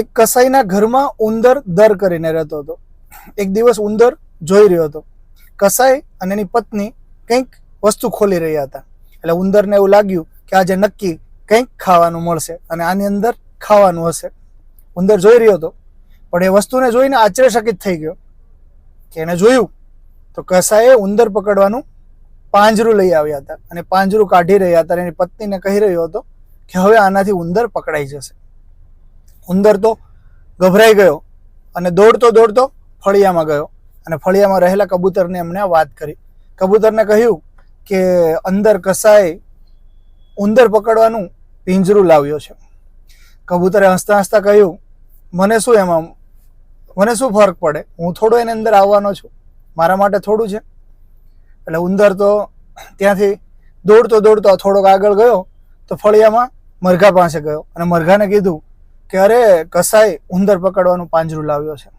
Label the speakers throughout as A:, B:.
A: એક કસાઈના ઘરમાં ઉંદર દર કરીને રહેતો હતો. એક દિવસ ઉંદર જોઈ રહ્યો હતો. કસાઈ અને એની પત્ની કંઈક વસ્તુ ખોલી રહ્યા હતા. એટલે ઉંદરને એવું લાગ્યું કે આજે નક્કી કંઈક ખાવાનું મળશે અને આની અંદર ખાવાનું હશે. ઉંદર જોઈ રહ્યો હતો, પણ એ વસ્તુને જોઈને આશ્ચર્યચકિત થઈ ગયો કે એને જોયું તો કસાઈએ ઉંદર પકડવાનું પાંજરું લઈ આવ્યા હતા અને પાંજરું કાઢી રહ્યા હતા અને એની પત્નીને કહી રહ્યો હતો કે હવે આનાથી ઉંદર પકડાઈ જશે. ઉંદર તો ગભરાઈ ગયો અને દોડતો દોડતો ફળિયામાં ગયો. અને ફળિયામાં રહેલા કબૂતરને એમણે આ વાત કરી. કબૂતરને કહ્યું કે અંદર કસાય ઉંદર પકડવાનું પિંજરું લાવ્યો છે. કબૂતરે હસતા હસતા કહ્યું, મને શું એમાં, મને શું ફરક પડે? હું થોડો એની અંદર આવવાનો છું. મારા માટે થોડું છે. એટલે ઉંદર તો ત્યાંથી દોડતો દોડતો થોડોક આગળ ગયો તો ફળિયામાં મરઘા પાસે ગયો. અને મરઘાને કીધું કે અરે કસાઈ ઉંદર પકડવાનું પાંજરું લાવ્યો છે?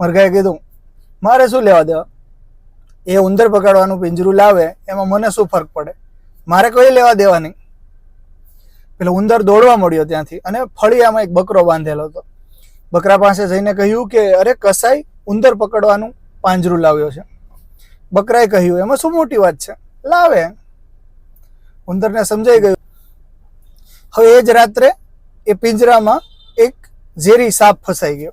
A: મરઘાએ કીધું, મારે શું લેવા દેવા? એ ઉંદર પકડવાનું પિંજરું લાવે, એમાં મને શું ફરક પડે? મારે કોઈ લેવા દેવા નહીં પેલો ઉંદર દોડવા મળ્યો ત્યાંથી અને ફળિયામાં એક બકરો બાંધેલો હતો. બકરા પાસે જઈને કહ્યું કે, અરે કસાઈ ઉંદર પકડવાનું પાંજરું લાવ્યો છે. બકરાએ કહ્યું, એમાં શું મોટી વાત છે? લાવે. ઉંદરને સમજાઈ ગયું. હવે એ જ રાત્રે એ પિંજરામાં એક ઝેરી સાપ ફસાઈ ગયો.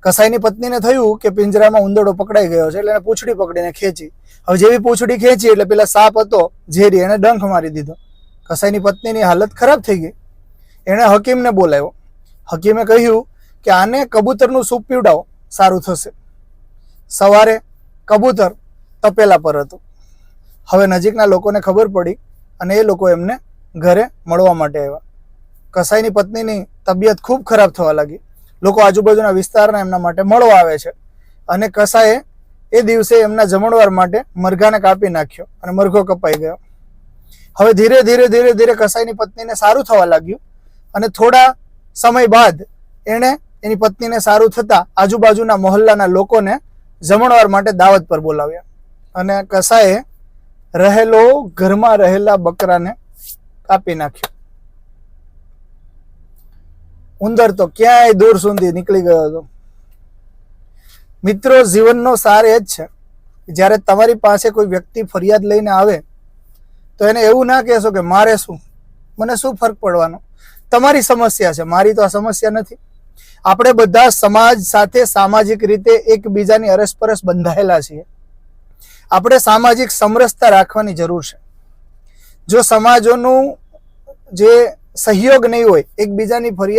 A: કસાઈની પત્નીને થયું કે પિંજરામાં ઉંદરડો પકડાઈ ગયો છે એટલે એને પૂંછડી પકડીને ખેંચી. હવે જેવી પૂંછડી ખેંચી એટલે પેલા સાપ હતો, ઝેરી એને ડંખ મારી દીધો. કસાઈની પત્નીની હાલત ખરાબ થઈ ગઈ. એણે હકીમને બોલાવ્યો. હકીમે કહ્યું કે આને કબૂતરનું સૂપ પીવડાવો, સારું થશે. સવારે કબૂતર તપેલા પર હતું. હવે નજીકના લોકોને ખબર પડી અને એ લોકો એમને ઘરે મળવા માટે આવ્યા. કસાઈની પત્નીની તબિયત ખૂબ ખરાબ થવા લાગી. લોકો આજુબાજુના વિસ્તારના એમના માટે મળવા આવે છે. અને કસાએ એ દિવસે એમના જમણવાર માટે મરઘાને કાપી નાખ્યો અને મરઘો કપાઈ ગયો. હવે ધીરે ધીરે ધીરે ધીરે કસાઈની પત્નીને સારું થવા લાગ્યું અને થોડા સમય બાદ એણે એની પત્નીને સારું થતાં આજુબાજુના મહોલ્લાના લોકોને જમણવાર માટે દાવત પર બોલાવ્યા. અને કસાએ રહેલો ઘરમાં રહેલા બકરાને કાપી નાખ્યો. ઉંદર તો ક્યાંય દૂર સુધી નીકળી ગયો હતો. મિત્રો, જીવનનો સાર એ જ છે. જ્યારે તમારી પાસે કોઈ વ્યક્તિ ફરિયાદ લઈને આવે, તો એને એવું ના કહેશો કે મારે શું? મને શું ફરક પડવાનો? તમારી સમસ્યા છે. મારી તો આ સમસ્યા નથી. આપણે બધા સમાજ સાથે સામાજિક રીતે એકબીજાની અરસપરસ બંધાયેલા છીએ. આપણે સામાજિક સમરસતા રાખવાની જરૂર છે. જો સમાજોનું જે સહયોગ નહીં હોય, એકબીજાની ફરિયાદ